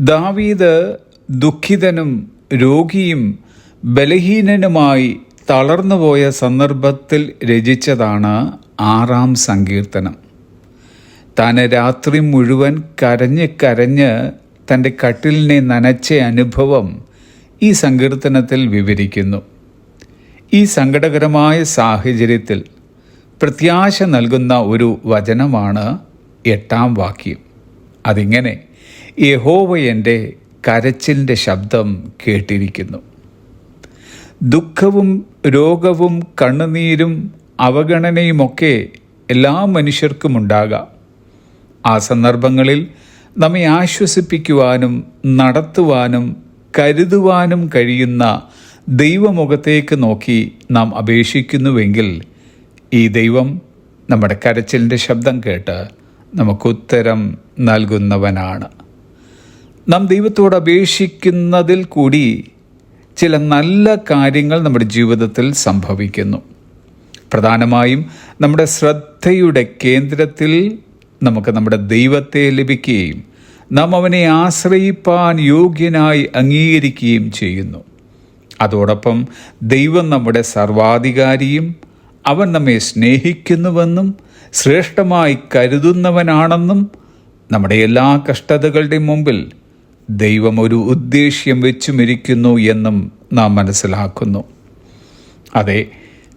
ദാവീദ് ദുഃഖിതനും രോഗിയും ബലഹീനനുമായി തളർന്നുപോയ സന്ദർഭത്തിൽ രചിച്ചതാണ് ആറാം സങ്കീർത്തനം. താൻ രാത്രി മുഴുവൻ കരഞ്ഞ് കരഞ്ഞ് തന്റെ കട്ടിലിനെ നനച്ച അനുഭവം ഈ സങ്കീർത്തനത്തിൽ വിവരിക്കുന്നു. ഈ സങ്കടകരമായ സാഹചര്യത്തിൽ പ്രത്യാശ നൽകുന്ന ഒരു വചനമാണ് എട്ടാം വാക്യം. അതിങ്ങനെ യഹോവ എന്റെ കരച്ചിലിന്റെ ശബ്ദം കേട്ടിരിക്കുന്നു. ദുഃഖവും രോഗവും കണ്ണുനീരും അവഗണനയുമൊക്കെ എല്ലാ മനുഷ്യർക്കും ഉണ്ടാകാം. ആ സന്ദർഭങ്ങളിൽ നമ്മെ ആശ്വസിപ്പിക്കുവാനും നടത്തുവാനും കരുതുവാനും കഴിയുന്ന ദൈവമുഖത്തേക്ക് നോക്കി നാം അപേക്ഷിക്കുന്നുവെങ്കിൽ ഈ ദൈവം നമ്മുടെ കരച്ചിലിന്റെ ശബ്ദം കേട്ട് നമുക്കുത്തരം നൽകുന്നവനാണ്. നാം ദൈവത്തോട് അപേക്ഷിക്കുന്നതിൽ കൂടി ചില നല്ല കാര്യങ്ങൾ നമ്മുടെ ജീവിതത്തിൽ സംഭവിക്കുന്നു. പ്രധാനമായും നമ്മുടെ ശ്രദ്ധയുടെ കേന്ദ്രത്തിൽ നമുക്ക് നമ്മുടെ ദൈവത്തെ ലഭിക്കുകയും നാം അവനെ ആശ്രയിപ്പാൻ യോഗ്യനായി അംഗീകരിക്കുകയും ചെയ്യുന്നു. അതോടൊപ്പം ദൈവം നമ്മുടെ സർവാധികാരിയും അവൻ നമ്മെ സ്നേഹിക്കുന്നുവെന്നും ശ്രേഷ്ഠമായി കരുതുന്നവനാണെന്നും നമ്മുടെ എല്ലാ കഷ്ടതകളുടെയും മുമ്പിൽ ദൈവം ഒരു ഉദ്ദേശ്യം വെച്ചുമിരിക്കുന്നു എന്നും നാം മനസ്സിലാക്കുന്നു. അതെ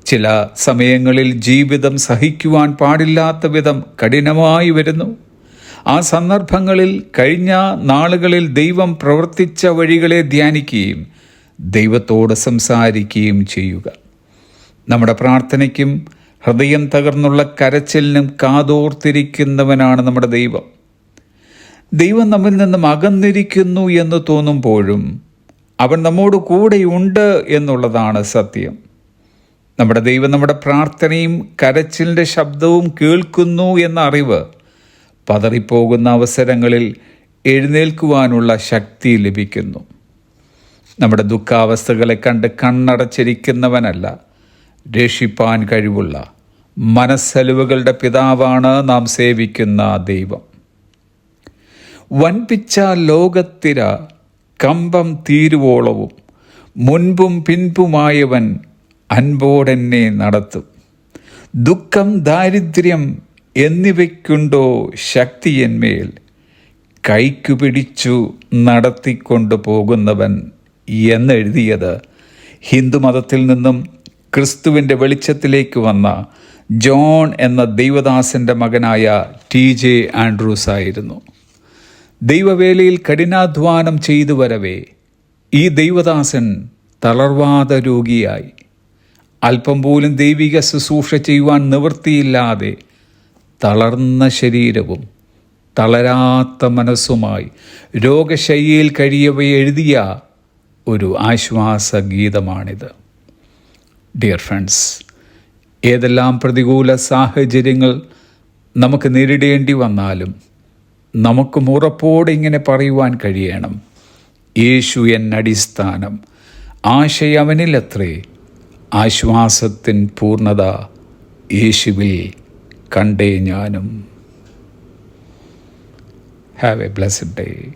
ചില സമയങ്ങളിൽ ജീവിതം സഹിക്കുവാൻ പാടില്ലാത്ത വിധം കഠിനമായി വരുന്നു. ആ സന്ദർഭങ്ങളിൽ കഴിഞ്ഞ നാളുകളിൽ ദൈവം പ്രവർത്തിച്ച വഴികളെ ധ്യാനിക്കുകയും ദൈവത്തോട് സംസാരിക്കുകയും ചെയ്യുക. നമ്മുടെ പ്രാർത്ഥനയ്ക്കും ഹൃദയം തകർന്നുള്ള കരച്ചിലിനും കാതോർത്തിരിക്കുന്നവനാണ് നമ്മുടെ ദൈവം. ദൈവം നമ്മിൽ നിന്നും അകന്നിരിക്കുന്നു എന്ന് തോന്നുമ്പോഴും അവൻ നമ്മോട് കൂടെയുണ്ട് എന്നുള്ളതാണ് സത്യം. നമ്മുടെ ദൈവം നമ്മുടെ പ്രാർത്ഥനയും കരച്ചിലിന്റെ ശബ്ദവും കേൾക്കുന്നു എന്ന അറിവ് പതറിപ്പോകുന്ന അവസരങ്ങളിൽ എഴുന്നേൽക്കുവാനുള്ള ശക്തി ലഭിക്കുന്നു. നമ്മുടെ ദുഃഖാവസ്ഥകളെ കണ്ട് കണ്ണടച്ചിരിക്കുന്നവനല്ല രക്ഷിപ്പാൻ കഴിവുള്ള മനസ്സലിവുകളുടെ പിതാവാണ് നാം സേവിക്കുന്ന ദൈവം. വൻപിച്ച ലോകത്തിര കമ്പം തീരുവോളവും മുൻപും പിൻപുമായവൻ അൻപോടെന്നെ നടത്തും. ദുഃഖം ദാരിദ്ര്യം എന്നിവയ്ക്കുണ്ടോ ശക്തിയന്മേൽ? കൈക്കു പിടിച്ചു നടത്തിക്കൊണ്ടു പോകുന്നവൻ എന്നെഴുതിയത്. ഹിന്ദുമതത്തിൽ നിന്നും ക്രിസ്തുവിന്റെ വെളിച്ചത്തിലേക്ക് വന്ന ജോൺ എന്ന ദൈവദാസന്റെ മകനായ ടി ജെ ആൻഡ്രൂസ് ആയിരുന്നു. ദൈവവേലയിൽ കഠിനാധ്വാനം ചെയ്തു വരവേ ഈ ദൈവദാസൻ തളർവാത രോഗിയായി. അല്പം പോലും ദൈവിക ശുശ്രൂഷ ചെയ്യുവാൻ നിവൃത്തിയില്ലാതെ തളർന്ന ശരീരവും തളരാത്ത മനസ്സുമായി രോഗശൈലിയിൽ കഴിയവേ എഴുതിയ ഒരു ആശ്വാസ ഗീതമാണിത്. ഡിയർ ഫ്രണ്ട്സ് ഏതെല്ലാം പ്രതികൂല സാഹചര്യങ്ങൾ നമുക്ക് നേരിടേണ്ടി വന്നാലും നമുക്ക് ഉറപ്പോടെ ഇങ്ങനെ പറയുവാൻ കഴിയണം. യേശു എന്നടിസ്ഥാനം ആശയവനിലത്രേ ആശ്വാസത്തിൻ പൂർണത യേശുവിൽ കണ്ടേ ഞാനും. Have A blessed day